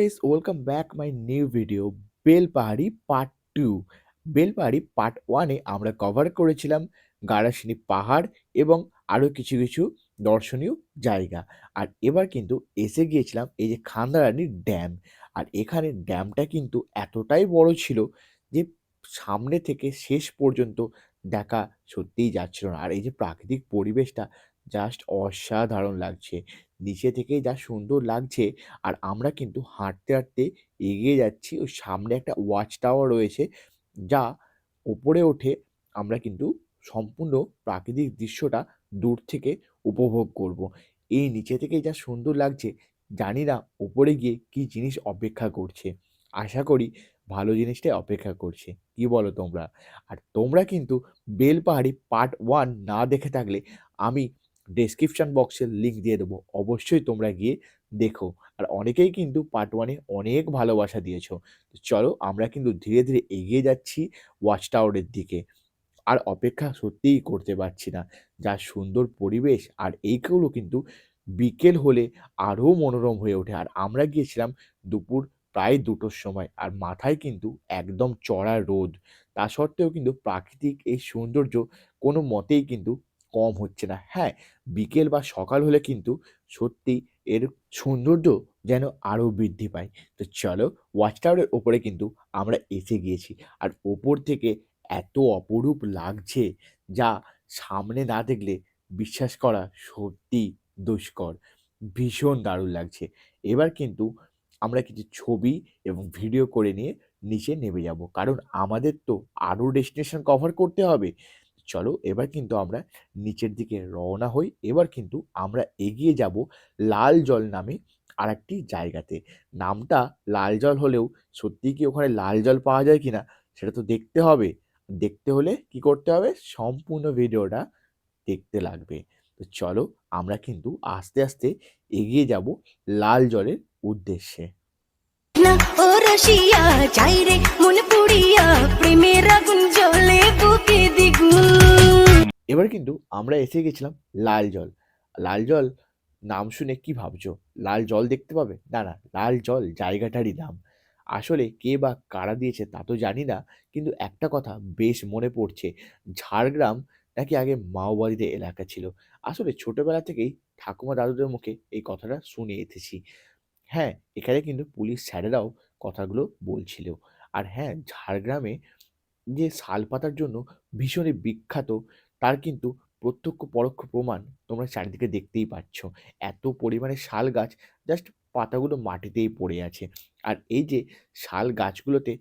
Guys welcome back my new video Belpahari part two Belpahari part ওয়ানে আমরা cover করেছিলাম গাড়াসিনী পাহাড় এবং আরও কিছু কিছু দর্শনীয় জায়গা। আর এবার কিন্তু এসে গিয়েছিলাম এই যে খান্দারানি ড্যাম আর এখানে ড্যামটা কিন্তু এতটাই বড় ছিল যে সামনে থেকে শেষ পর্যন্ত দেখা সত্যিই যাচ্ছিল না। আর এই যে প্রাকৃতিক পরিবেশটা জাস্ট অসাধারণ লাগছে। নিচে থেকে যা সুন্দর লাগছে। আর আমরা কিন্তু হাঁটতে হাঁটতে এগিয়ে যাচ্ছি। ওই সামনে একটা ওয়াচ টাওয়ার রয়েছে, যা ওপরে ওঠে। আমরা কিন্তু সম্পূর্ণ প্রাকৃতিক দৃশ্যটা দূর থেকে উপভোগ করব। এই নিচে থেকে যা সুন্দর লাগছে, জানি না ওপরে গিয়ে কি জিনিস অপেক্ষা করছে। আশা করি ভালো জিনিসটাই অপেক্ষা করছে। কি বলো তোমরা? আর তোমরা কিন্তু বেলপাহাড়ি পার্ট ওয়ান না দেখে থাকলে আমি ডেসক্রিপশন বক্সে লিঙ্ক দিয়ে দেবো। অবশ্যই তোমরা গিয়ে দেখো। আর অনেকেই কিন্তু পার্ট ওয়ানে অনেক ভালোবাসা দিয়েছ। তো চলো আমরা কিন্তু ধীরে ধীরে এগিয়ে যাচ্ছি ওয়াচ টাওয়ারের দিকে। আর অপেক্ষা সত্যিই করতে পারছি না। যা সুন্দর পরিবেশ আর এইগুলো কিন্তু বিকেল হলে আরও মনোরম হয়ে ওঠে। আর আমরা গিয়েছিলাম দুপুর প্রায় দুটোর সময় আর মাথায় কিন্তু একদম চড়া রোদ। তা সত্ত্বেও কিন্তু প্রাকৃতিক এই সৌন্দর্য কোনো মতেই কিন্তু কম হচ্ছে না। হ্যাঁ বিকেল বা সকাল হলে কিন্তু সত্যি এর সৌন্দর্য যেন আরও বৃদ্ধি পায়। তো চলো ওয়াচ টাওয়ারের ওপরে কিন্তু আমরা এসে গিয়েছি। আর ওপর থেকে এত অপরূপ লাগছে যা সামনে না দেখলে বিশ্বাস করা সত্যি দুষ্কর। ভীষণ দারুণ লাগছে। এবার কিন্তু আমরা কিছু ছবি এবং ভিডিও করে নিয়ে নিচে নেমে যাব। কারণ আমাদের তো আরও ডেস্টিনেশন কভার করতে হবে। চলো এবার কিন্তু আমরা নিচের দিকে রওনা হই। এবার কিন্তু আমরা এগিয়ে যাব লাল জল নামে আরেকটি জায়গাতে। নামটা লাল জল হলেও সত্যি কি ওখানে লাল জল পাওয়া যায় কিনা সেটা তো দেখতে হবে। দেখতে হলে কি করতে হবে? সম্পূর্ণ ভিডিওটা দেখতে লাগবে। তো চলো আমরা কিন্তু আস্তে আস্তে এগিয়ে যাব লাল জলের উদ্দেশ্যে। না ও রে মন পুড়িয়া, প্রেমের আগুন জ্বলে বুকে এবার কিন্তু আমরা এসে গেছিলাম লাল জল। লাল জল, নাম শুনে কি ভাবছ? লাল জল দেখতে পাবে? না না, লাল জল জায়গাটারই নাম আসলে কে বা কারা দিয়েছে তা তো জানি না, কিন্তু একটা কথা বেশ মনে পড়ছে। ঝাড়গ্রাম নাকি আগে মাওবাদীদের এলাকা ছিল? আসলে ছোটবেলা থেকেই ঠাকুমা দাদুদের মুখে এই কথাটা শুনে এসেছি। হ্যাঁ এখানে কিন্তু পুলিশ স্যারেরাও কথাগুলো বলছিল। আর হ্যাঁ ঝাড়গ্রামে যে শাল পাতার জন্য ভীষণই বিখ্যাত তার কিন্তু প্রত্যক্ষ পরোক্ষ প্রমাণ তোমরা চারিদিকে দেখতেই পাচ্ছ। এত পরিমাণে শাল গাছ জাস্ট পাতাগুলো মাটিতেই পড়ে আছে। আর এই যে শাল গাছগুলোতে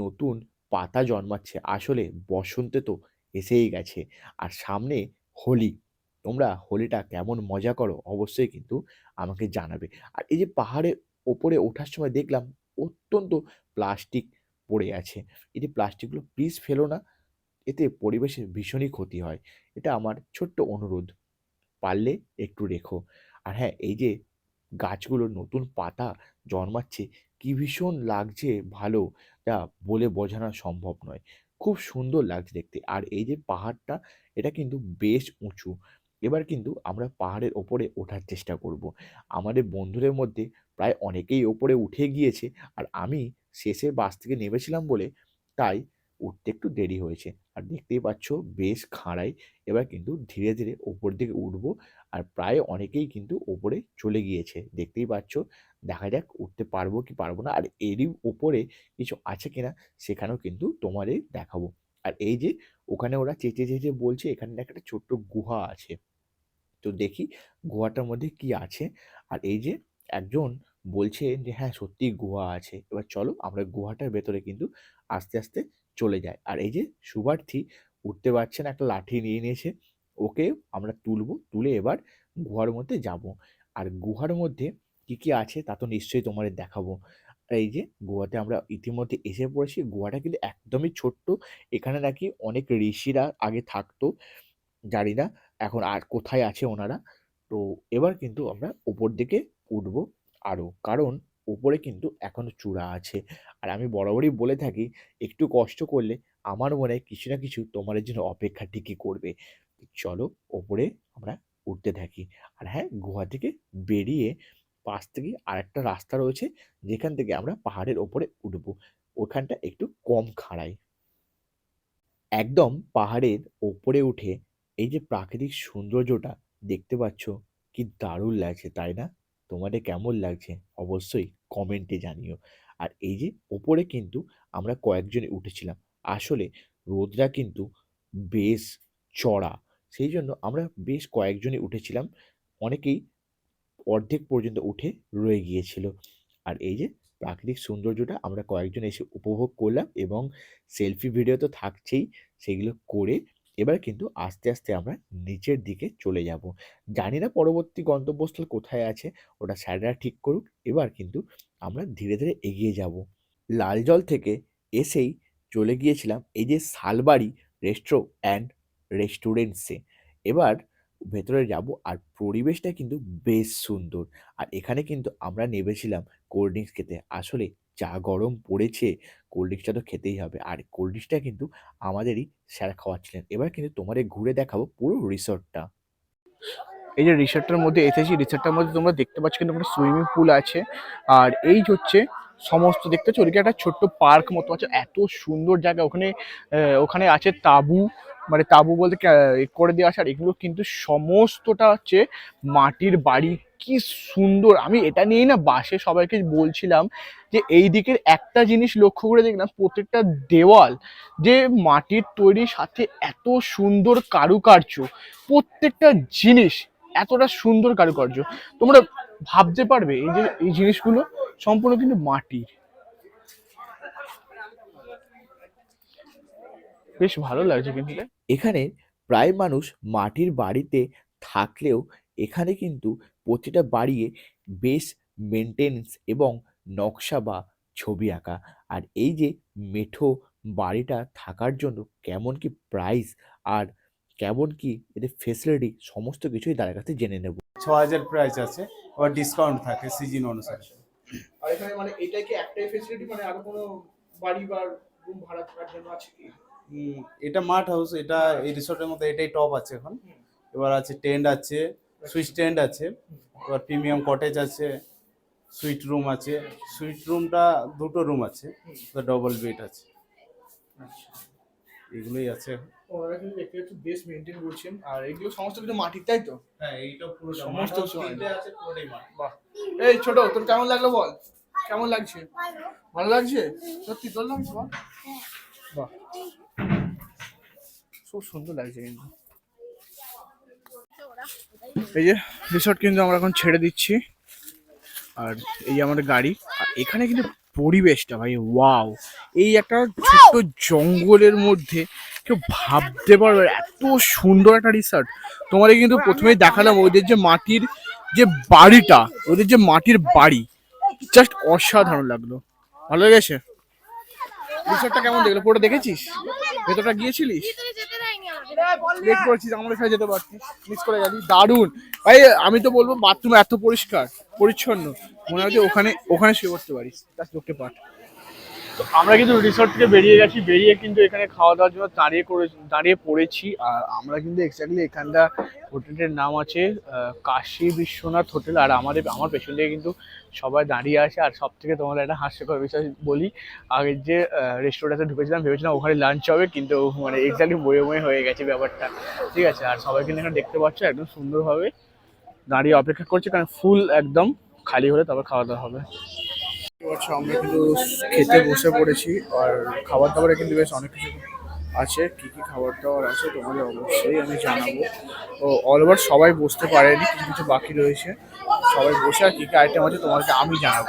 নতুন পাতা জন্মাচ্ছে আসলে বসন্তে তো এসেই গেছে। আর সামনে হোলি তোমরা হোলিটা কেমন মজা করো অবশ্যই কিন্তু আমাকে জানাবে। আর এই যে পাহাড়ে ওপরে ওঠার সময় দেখলাম অত্যন্ত প্লাস্টিক পড়ে আছে। এই যে প্লাস্টিকগুলো প্লিজ ফেলো না, এতে পরিবেশের ভীষণই ক্ষতি হয়। এটা আমার ছোট্ট অনুরোধ, পারলে একটু রেখো। আর হ্যাঁ এই যে গাছগুলোর নতুন পাতা জন্মাচ্ছে, কি ভীষণ লাগছে ভালো যা বলে বোঝানো সম্ভব নয়। খুব সুন্দর লাগছে দেখতে। আর এই যে পাহাড়টা, এটা কিন্তু বেশ উঁচু। এবার কিন্তু আমরা পাহাড়ের ওপরে ওঠার চেষ্টা করব। আমাদের বন্ধুদের মধ্যে প্রায় অনেকেই ওপরে উঠে গিয়েছে আর আমি শেষে বাস থেকে নেমেছিলাম বলে তাই উঠতে একটু দেরি হয়েছে। আর দেখতেই পাচ্ছ বেশ খাঁড়াই, এবার কিন্তু ধীরে ধীরে ওপর দিকে উঠবো আর প্রায় অনেকেই কিন্তু ওপরে চলে গিয়েছে। দেখতেই পাচ্ছ, দেখা যাক উঠতে পারব কি পারব না। আর এরই ওপরে কিছু আছে কিনা সেখানেও কিন্তু তোমাদের দেখাবো। আর এই যে ওখানে ওরা চেঁচে চেঁচে বলছে, এখানে একটা ছোট্ট গুহা আছে। তো দেখি গুহাটার মধ্যে কি আছে। আর এই যে একজন বলছে যে হ্যাঁ সত্যিই গুহা আছে। এবার চলো আমরা গুহাটার ভেতরে কিন্তু আস্তে আস্তে চলে যাই। আর এই যে শুভার্থী উঠতে পারছে না, একটা লাঠি নিয়ে নিয়েছে। ওকে আমরা তুলবো, তুলে এবার গুহার মধ্যে যাব। আর গুহার মধ্যে কি কি আছে তা তো নিশ্চয়ই তোমাদের দেখাবো। এই যে গোয়াতে আমরা ইতিমধ্যে এসে পড়েছি। গোয়াটা কিন্তু একদমই ছোট্ট। এখানে নাকি অনেক ঋষিরা আগে থাকতো। জানি না এখন আর কোথায় আছে ওনারা? তো এবার কিন্তু আমরা উপর দিকে উঠবো আরও কারণ উপরে কিন্তু এখনও চূড়া আছে। আর আমি বরাবরই বলে থাকি, একটু কষ্ট করলে আমার মনে হয় কিছু না কিছু তোমাদের জন্য অপেক্ষা ঠিকই করবে। চলো ওপরে আমরা উঠতে থাকি। আর হ্যাঁ গুহা থেকে বেরিয়ে পাশ থেকেই আরেকটা রাস্তা রয়েছে, যেখান থেকে আমরা পাহাড়ের ওপরে উঠবো। ওখানটা একটু কম খাড়াই একদম পাহাড়ের ওপরে উঠে এই যে প্রাকৃতিক সৌন্দর্যটা দেখতে পাচ্ছ, কি দারুণ লাগছে, তাই না? তোমাদের কেমন লাগছে অবশ্যই কমেন্টে জানিও। আর এই যে ওপরে কিন্তু আমরা কয়েকজনে উঠেছিলাম, আসলে রোদটা কিন্তু বেশ চড়া, সেই জন্য আমরা বেশ কয়েকজনই উঠেছিলাম, অনেকেই অর্ধেক পর্যন্ত উঠে রয়ে গিয়েছিল। আর এই যে প্রাকৃতিক সৌন্দর্যটা আমরা কয়েকজন এসে উপভোগ করলাম এবং সেলফি ভিডিও তো থাকছেই, সেগুলো করে এবার কিন্তু আস্তে আস্তে আমরা নিচের দিকে চলে যাব। জানি না পরবর্তী গন্তব্যস্থল কোথায় আছে, ওটা স্যাররা ঠিক করুক, এবার কিন্তু আমরা ধীরে ধীরে এগিয়ে যাব। লাল জল থেকে এসেই চলে গিয়েছিলাম এই যে শালবাড়ি রেস্ট্রো অ্যান্ড রেস্টুরেন্টসে। এবার ভেতরে যাব আর পরিবেশটা কিন্তু বেশ সুন্দর। আর এখানে কিন্তু আমরা নেমেছিলাম কোল্ড ড্রিঙ্কস খেতে। আসলে যা গরম পড়েছে কোল্ড ড্রিঙ্কসটা তো খেতেই হবে। আর কোল্ড ড্রিঙ্কসটা কিন্তু আমাদেরই স্যার খাওয়াচ্ছিলেন। এবার কিন্তু তোমাদের ঘুরে দেখাবো পুরো রিসর্টটা এই যে রিসর্টটার মধ্যে এসেছি রিসর্টটার মধ্যে তোমরা দেখতে পাচ্ছ কিন্তু একটা সুইমিং পুল আছে। আর এই হচ্ছে সমস্ত দেখতে পাচ্ছ, ওদিকে একটা ছোট্ট পার্ক মতো আছে। এত সুন্দর জায়গা, ওখানে ওখানে আছে তাবু মানে তাবু বলতে করে দেওয়া আছে আর এগুলো কিন্তু সমস্তটা হচ্ছে মাটির বাড়ি। কি সুন্দর! আমি এটা নিয়েই না বাসে সবাইকে বলছিলাম যে এই দিকের একটা জিনিস লক্ষ্য করে দেখলাম, প্রত্যেকটা দেওয়াল যে মাটির তৈরির সাথে এত সুন্দর কারুকার্য। প্রত্যেকটা জিনিস এতটা সুন্দর কারুকার্য। তোমরা ভাবতে পারবে এই যে, এই জিনিসগুলো সম্পূর্ণ কিন্তু মাটির। বেশ ভালো লাগছে কিন্তু। এখানে প্রায় মানুষ মাটির বাড়িতে থাকলেও এখানে কিন্তু প্রতিটা বাড়িয়ে বেশ মেনটেন্স এবং নকশা বা ছবি আঁকা। আর এই যে মেঠো বাড়িটা থাকার জন্য কেমন কি প্রাইস আর কেমন কি এদের ফেসিলিটি সমস্ত কিছুই তার কাছে জেনে নেব। ছ হাজার প্রাইস আছে আবার ডিসকাউন্ট থাকে সিজন অনুসারে। আর এখানে মানে এটাই কি একটাই ফেসিলিটি মানে আরও কোনো বাড়ি বা রুম ভাড়া থাকার জন্য আছে কি? এটা মাঠ হাউস এটা এই রিসোর্টের মধ্যে এটাই টপ আছে এখন। এবার আছে টেন্ট আছে সুইচ টেন্ট আছে এবার প্রিমিয়াম কটেজ আছে সুইট রুম আছে। সুইট রুমটা দুটো রুম আছে ডবল বেড আছে। আচ্ছা। এগুলোই আছে। এখন। ওনারা কিন্তু দেখতে একটু বেশ মেনটেন করছেন। আর এগুলো সমস্ত কিন্তু মাটির তাই তো? হ্যাঁ এইটা পুরো সমস্ত আছে পুরোটাই বাহ। এই ছোট তোর কেমন লাগল বল? কেমন লাগছে? ভালো লাগছে? সত্যি তোর লাগছে বল? বাহ। খুব সুন্দর লাগছে কিন্তু। এই যে রিসর্ট কিন্তু আমরা এখন ছেড়ে দিচ্ছি। আর এই আমাদের গাড়ি। আর এখানে কিন্তু পরিবেশটা ভাই ওয়াও এই একটা ছোট্ট জঙ্গলের মধ্যে কেউ ভাবতে পারবে এত সুন্দর একটা রিসর্ট তোমাদের কিন্তু প্রথমেই দেখালাম ওদের যে মাটির যে বাড়িটা ওদের যে মাটির বাড়ি। জাস্ট অসাধারণ লাগল। ভালো লেগেছে? রিসর্টটা কেমন দেখল? পুরোটা দেখেছিস? ভেতরটা গিয়েছিলিস? লেট করেছিস আমাদের সাথে যেতে পারতিস। মিস করে গেলি। দারুণ। ভাই আমি তো বলব বাথরুম এত পরিষ্কার পরিচ্ছন্ন। মনে হয় যে ওখানে ওখানে শুয়ে করতে পারিস। তার লোককে পাঠ। তো আমরা কিন্তু রিসর্ট থেকে বেরিয়ে গেছি, বেরিয়ে কিন্তু এখানে খাওয়া দাওয়ার জন্য দাঁড়িয়ে করে দাঁড়িয়ে পড়েছি। আর আমরা কিন্তু এক্স্যাক্টলি এখানটা হোটেলের নাম আছে কাশী বিশ্বনাথ হোটেল। আর আমাদের, আমার পেছন থেকে কিন্তু সবাই দাঁড়িয়ে আছে। আর সব থেকে তোমাদের একটা হাস্যকর বিষয় বলি আগের যে রেস্টুরেন্টে ঢুকেছিলাম, ভেবেছিলাম ওখানে লাঞ্চ হবে, কিন্তু মানে এক্স্যাক্টলি বয়ে বয়ে হয়ে গেছে ব্যাপারটা। ঠিক আছে? আর সবাই কিন্তু এখানে দেখতে পাচ্ছ, একদম সুন্দরভাবে দাঁড়িয়ে অপেক্ষা করছে, কারণ ফুল একদম খালি হলে তারপর খাওয়া দাওয়া হবে। আচ্ছা আমরা কিন্তু খেতে বসে পড়েছি আর খাবার দাবারে কিন্তু বেশ অনেক কিছু আছে। কি কি খাবার দাবার আছে তোমাদের অবশ্যই আমি জানাব। ও অল ওভার সবাই বসতে পারেনি, কিছু কিছু বাকি রয়েছে। সবাই বসে আর কি কি আইটেম আছে তোমাদেরকে আমি জানাব।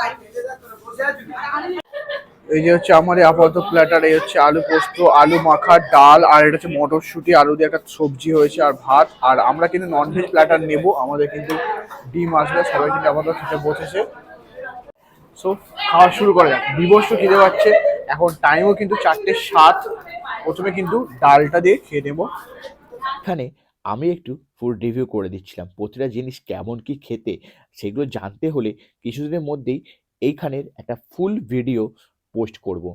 এই যে হচ্ছে আমার আপাতত প্ল্যাটার এই হচ্ছে আলু পোস্ত, আলু মাখা, ডাল, আর এটা হচ্ছে মটরশুঁটি, আলু দিয়ে একটা সবজি হয়েছে আর ভাত। আর আমরা কিন্তু ননভেজ প্ল্যাটার নেব, আমাদের কিন্তু ডিম আসবে, সবাই কিন্তু আপাতত খেতে বসেছে। সো খাওয়া শুরু করা যাক। বিবস্ত খিদে পাচ্ছে। এখন টাইমও কিন্তু চারটে সাত। প্রথমে কিন্তু ডালটা দিয়ে খেয়ে নেব। এখানে আমি একটু ফুড রিভিউ করে দিচ্ছিলাম। প্রতিটা জিনিস কেমন কি খেতে সেগুলো জানতে হলে কিছুদিনের মধ্যেই এইখানের একটা ফুল ভিডিও পোস্ট করব।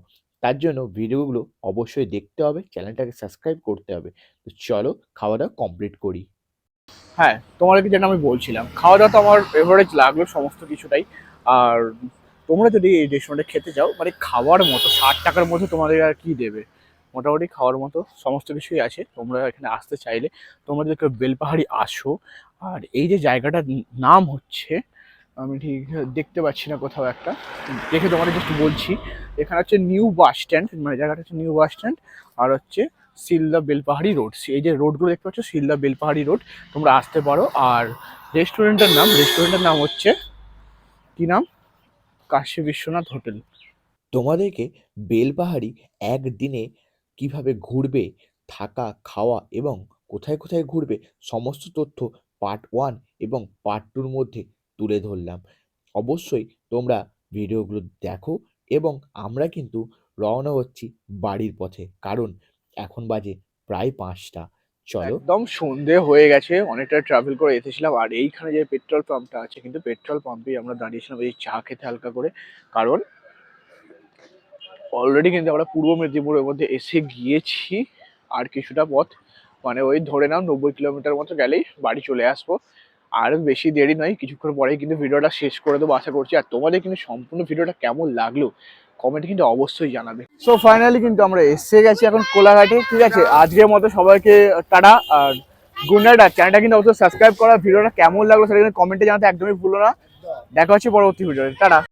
তার জন্য ভিডিওগুলো অবশ্যই দেখতে হবে চ্যানেলটাকে সাবস্ক্রাইব করতে হবে। তো চলো খাওয়া দাওয়া কমপ্লিট করি। হ্যাঁ তোমাদেরকে যেটা আমি বলছিলাম খাওয়া দাওয়া তো আমার এভারেজ লাগল সমস্ত কিছুটাই। আর তোমরা যদি এই রেস্টুরেন্টে খেতে যাও মানে খাওয়ার মতো, ষাট টাকার মধ্যে তোমাদের আর কি দেবে? মোটামুটি খাওয়ার মতো সমস্ত কিছুই আছে। তোমরা এখানে আসতে চাইলে তোমরা যদি বেলপাহাড়ি আসো, আর এই যে জায়গাটার নাম হচ্ছে, আমি ঠিক দেখতে পাচ্ছি না কোথাও একটা, দেখে তোমাদের জাস্ট বলছি। এখানে হচ্ছে নিউ বাস স্ট্যান্ড মানে জায়গাটা হচ্ছে নিউ বাস স্ট্যান্ড, আর হচ্ছে শিলদা বেলপাহাড়ি রোড। এই যে রোডগুলো দেখতে পাচ্ছ শিলদা বেলপাহাড়ি রোড, তোমরা আসতে পারো। আর রেস্টুরেন্টের নাম রেস্টুরেন্টের নাম হচ্ছে, কী নাম? কাশী বিশ্বনাথ হোটেল। তোমাদেরকে বেলপাহাড়ি একদিনে কীভাবে ঘুরবে, থাকা, খাওয়া এবং কোথায় কোথায় ঘুরবে সমস্ত তথ্য পার্ট ওয়ান এবং পার্ট টুর মধ্যে তুলে ধরলাম। অবশ্যই তোমরা ভিডিওগুলো দেখো এবং আমরা কিন্তু রওনা হচ্ছি বাড়ির পথে, কারণ এখন বাজে প্রায় পাঁচটা। চলো। একদম সন্ধে হয়ে গেছে, অনেকটা ট্রাভেল করে এসেছিলাম। আর এইখানে যে পেট্রোল পাম্পটা আছে, কিন্তু পেট্রোল পাম্পেই আমরা দাঁড়িয়েছিলাম এই চা খেতে হালকা করে। কারণ অলরেডি কিন্তু আমরা পূর্ব মেদিনীপুরের মধ্যে এসে গিয়েছি আর কিছুটা পথ। মানে ওই ধরে নাও নব্বই কিলোমিটার মতো গেলেই বাড়ি চলে আসব। আর বেশি দেরি নয়, কিছুক্ষণ পরেই কিন্তু ভিডিওটা শেষ করে দেবো, আশা করছি। আর তোমাদের কিন্তু সম্পূর্ণ ভিডিওটা কেমন লাগল কমেন্টে কিন্তু অবশ্যই জানাবে। সো ফাইনালি কিন্তু আমরা এসে গেছি এখন কোলাঘাটে, ঠিক আছে? আজকের মতো সবাইকে টাটা, আর গুড নাইট আর চ্যানেলটা কিন্তু অবশ্যই সাবস্ক্রাইব করা, ভিডিওটা কেমন লাগল সেটা কিন্তু কমেন্টে জানাতে একদমই ভুলো না। দেখা হচ্ছে পরবর্তী ভিডিওতে টাটা।